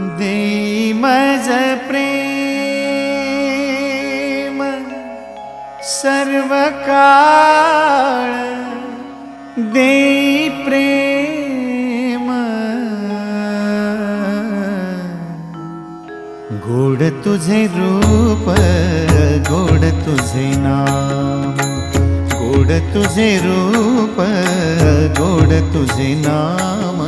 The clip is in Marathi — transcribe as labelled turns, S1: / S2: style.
S1: देई मज प्रेम सर्व काळ देई प्रेम. गोड तुझे रूप गोड तुझे नाम. गोड तुझे रूप गोड तुझे नाम.